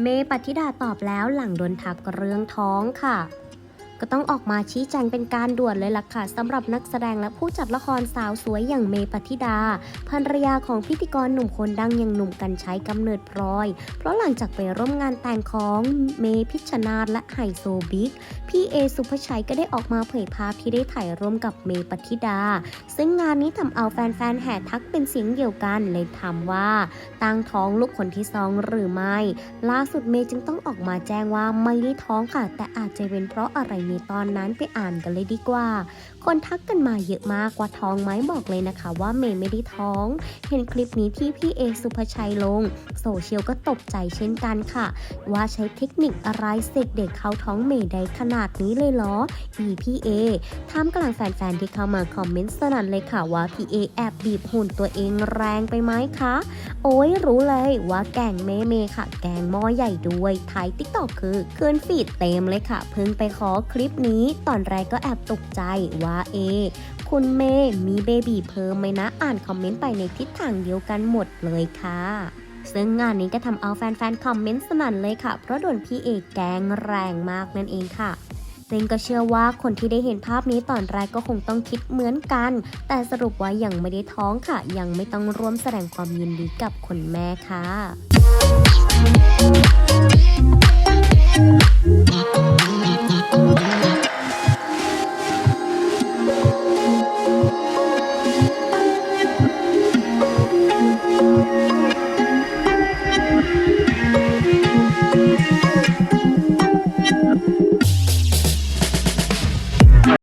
เมปฏิดาตอบแล้วหลังโดนทักเรื่องท้องค่ะ ก็ต้องออกมาชี้แจงเป็นการด่วนเลยล่ะค่ะสำหรับนักแสดงและผู้จัดละครสาวสวยอย่างเมปฏิดาภรรยาของพิธีกรหนุ่มคนดังอย่างหนุ่มกันชัยกำเนิดพลอย เพราะหลังจากไปร่วมงานแต่งของเมพิชนาธและไฮโซบิ๊กพี่เอสุภชัยก็ได้ออกมาเผยภาพที่ได้ถ่ายร่วมกับเมปฏิดา ซึ่งงานนี้ทำเอาแฟนๆแห่ทักเป็นเสียงเดียวกันเลยถามว่าตั้งท้องลูกคนที่สองหรือไม่ ล่าสุดเมย์จึงต้องออกมาแจ้งว่าไม่ได้ท้องค่ะ แต่อาจจะเป็นเพราะอะไรในตอนนั้นไปอ่านกันเลยดีกว่า คนทักกันมาเยอะมากว่าท้องไหมบอกเลยนะคะ ว่าเมย์ไม่ได้ท้อง เห็นคลิปนี้ที่พี่เอสุภชัยลง โซเชียลก็ตกใจเช่นกันค่ะ ว่าใช้เทคนิคอะไรเสกเด็กเข้าท้องเมย์ได้ขนาดนี้เลยเหรอ อีพี่เอท่ามกลางแฟนๆที่เข้ามาคอมเมนต์สนั่นเลยค่ะว่าพี่เอแอบบีบหุ่นตัวเองแรงไปไหมคะ โอ้ยรู้เลยว่าแกงเมเมค่ะ แกงหม้อใหญ่ด้วยไทยติ๊กตอกคือคืนฟีดเต็มเลยค่ะ เพิ่งไปขอคลิปนี้ตอนแรกก็แอบตกใจว่าเอ คุณเมย์มีเบบีเพิ่มไหมนะอ่านคอมเมนต์ไปในทิศทางเดียวกันหมดเลยค่ะซึ่งงานนี้ก็ทำเอาแฟนๆ คอมเมนต์สนั่นเลยค่ะ เพราะโดนพี่เอกแกล้งแรงมากนั่นเองค่ะ ซึ่งก็เชื่อว่าคนที่ได้เห็นภาพนี้ตอนแรกก็คงต้องคิดเหมือนกัน แต่สรุปว่ายังไม่ได้ท้องค่ะ ยังไม่ต้องร่วมแสดงความยินดีกับคุณแม่ค่ะ